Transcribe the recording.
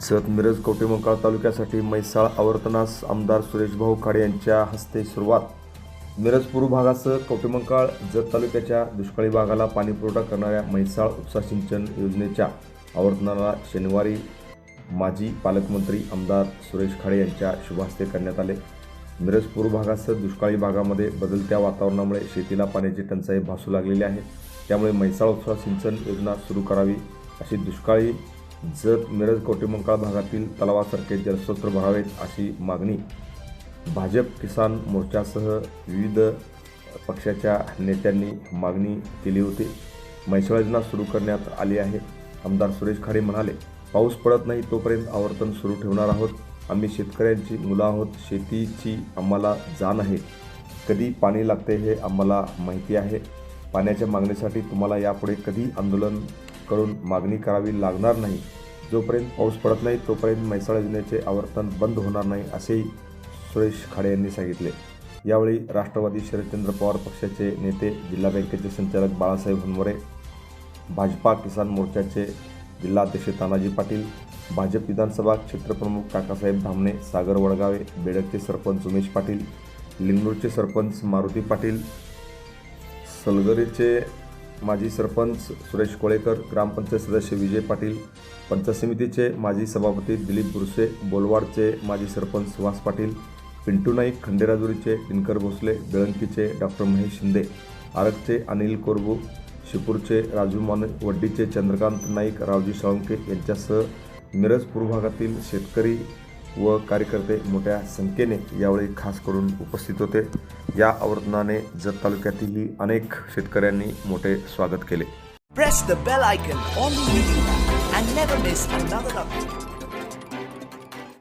जत मिरज कवटेमंकाळ तालुक्यासाठी म्हैसाळ आवर्तनास आमदार सुरेशभाऊ खाडे यांच्या हस्ते सुरुवात. मिरज पूर्व भागासह कवटेमंकाळ जत तालुक्याच्या दुष्काळी भागाला पाणीपुरवठा करणाऱ्या म्हैसाळ उपसा सिंचन योजनेच्या आवर्तनाला शनिवारी माजी पालकमंत्री आमदार सुरेश खाडे यांच्या शुभहस्ते करण्यात आले. मिरज पूर्व भागासह दुष्काळी भागामध्ये बदलत्या वातावरणामुळे शेतीला पाण्याची टंचाई भासू लागलेली आहे. त्यामुळे म्हैसाळ उपसा सिंचन योजना सुरू करावी अशी दुष्काळी जत मिरज कवटेमंकाळ भागातील तलावासारखे जलस्रोत भरावेत अशी मागणी भाजप किसान मोर्चासह विविध पक्षाच्या नेत्यांनी मागणी केली होती. म्हैसाळ सुरू करण्यात आली आहे. आमदार सुरेश खाडे म्हणाले पाऊस पडत नाही तोपर्यंत आवर्तन सुरू ठेवणार आहोत. आम्ही शेतकऱ्यांची मुलं आहोत. शेतीची आम्हाला जाण आहे. कधी पाणी लागते हे आम्हाला माहिती आहे. पाण्याच्या मागणीसाठी तुम्हाला यापुढे कधी आंदोलन करून मागणी करावी लागणार नाही. जोपर्यंत पाऊस पडत नाही तोपर्यंत म्हैसाळ योजनेचे आवर्तन बंद होणार नाही असेही सुरेश खाडे यांनी सांगितले. यावेळी राष्ट्रवादी शरदचंद्र पवार पक्षाचे नेते जिल्हा बँकेचे संचालक बाळासाहेब हुनवरे भाजपा किसान मोर्चाचे जिल्हाध्यक्ष तानाजी पाटील भाजप विधानसभा क्षेत्रप्रमुख काकासाहेब धामणे सागर वडगावे बेडकचे सरपंच उमेश पाटील लिंगूरचे सरपंच मारुती पाटील सलगरीचे माजी सरपंच सुरेश कोळेकर ग्रामपंचायत सदस्य विजय पाटील पंचायत समितीचे माजी सभापती दिलीप बुरसे बोलवाडचे माजी सरपंच सुहास पाटील पिंटू नाईक खंडेराजुरीचे दिनकर भोसले बेळंकीचे डॉक्टर महेश शिंदे आरगचे अनिल कोरबू शिपूरचे राजू मान वड्डीचे चंद्रकांत नाईक रावजी साळुंके यांच्यासह मिरज पूर्व भागातील शेतकरी व कार्यकर्ते मोठ्या संख्येने यावेळी खास करून उपस्थित होते. या आवर्तनाने जत तालुक्यातीलही अनेक शेतकऱ्यांनी मोठे स्वागत केले.